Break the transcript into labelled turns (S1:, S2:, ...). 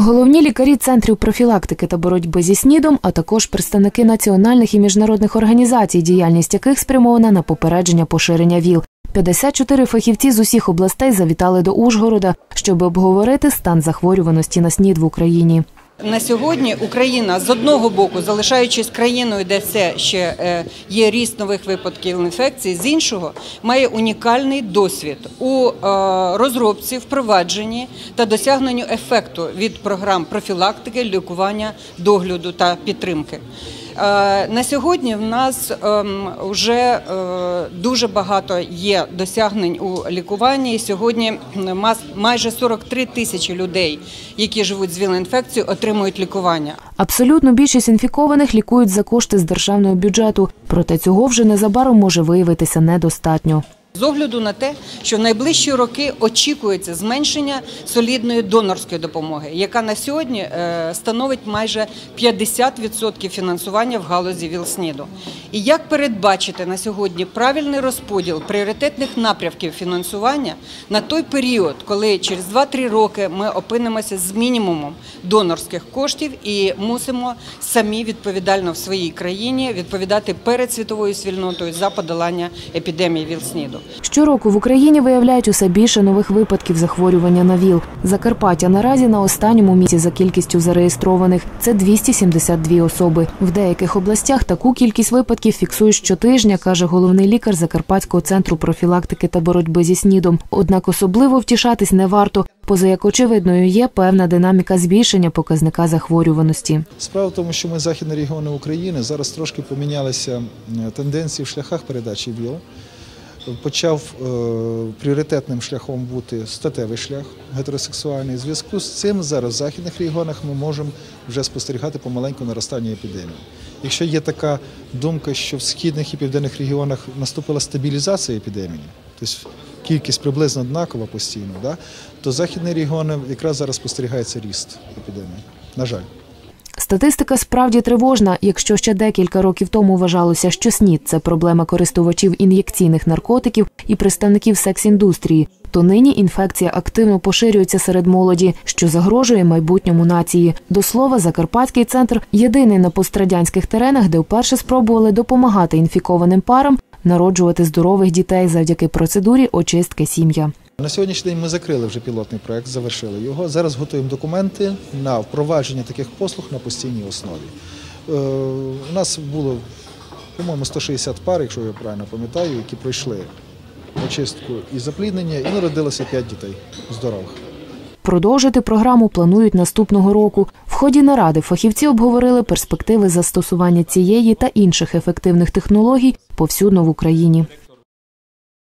S1: Головні лікарі центрів профілактики та боротьби зі СНІДом, а також представники національних і міжнародних організацій, діяльність яких спрямована на попередження поширення ВІЛ. 54 фахівці з усіх областей завітали до Ужгорода, щоб обговорити стан захворюваності на СНІД в Україні.
S2: На сьогодні Україна з одного боку, залишаючись країною, де все ще е, є ріст нових випадків інфекції, з іншого має унікальний досвід у е, розробці, впровадженні та досягненню ефекту від програм профілактики, лікування, догляду та підтримки. Е, На сьогодні в нас вже дуже багато є досягнень у лікуванні. Сьогодні майже 43 тисячі людей, які живуть з ВІЛ-інфекцією, отримують лікування.
S1: Абсолютно більшість інфікованих лікують за кошти з державного бюджету, проте цього вже незабаром може виявитися недостатньо.
S2: З огляду на те, що в найближчі роки очікується зменшення солідної донорської допомоги, яка на сьогодні е, становить майже 50% фінансування в галузі ВІЛ-СНІДу. І як передбачити на сьогодні правильний розподіл пріоритетних напрямків фінансування на той період, коли через 2-3 роки ми опинимося з мінімумом донорських коштів і мусимо самі відповідально в своїй країні відповідати перед світовою спільнотою за подолання епідемії ВІЛ-СНІДу.
S1: Щороку в Україні виявляють усе більше нових випадків захворювання на ВІЛ. Закарпаття наразі на останньому місці за кількістю зареєстрованих це 272 особи. В деяких областях таку кількість випадків фіксують щотижня, каже головний лікар Закарпатського центру профілактики та боротьби зі СНІДом. Однак особливо втішатись не варто, поза як очевидною є певна динаміка збільшення показника захворюваності.
S3: Справа в тому, що ми західні регіони України зараз трошки помінялися е, тенденції в шляхах передачі ВІЛ. Почав е, пріоритетним шляхом бути статевий шлях гетеросексуальний. В зв'язку з цим зараз в західних регіонах ми можемо вже спостерігати помаленьку наростання епідемії. Якщо є така думка, що в східних і південних регіонах наступила стабілізація епідемії, тобто кількість приблизно однакова постійно, да, то західні регіони якраз зараз спостерігається ріст епідемії. На жаль.
S1: Статистика справді тривожна. Якщо ще декілька років тому вважалося, що СНІД – це проблема користувачів ін'єкційних наркотиків і представників секс-індустрії, то нині інфекція активно поширюється серед молоді, що загрожує майбутньому нації. До слова, Закарпатський центр єдиний на пострадянських теренах, де вперше спробували допомагати інфікованим парам народжувати здорових дітей завдяки процедурі очистки сім'я.
S3: На сьогоднішній день ми закрили вже пілотний проект, завершили його. Зараз готуємо документи на впровадження таких послуг на постійній основі. Е, У нас було, по-моєму, 160 пар, якщо я правильно пам'ятаю, які пройшли очистку і запліднення, і народилося 5 дітей здорових.
S1: Продовжити програму планують наступного року. В ході наради фахівці обговорили перспективи застосування цієї та інших ефективних технологій повсюдно в Україні.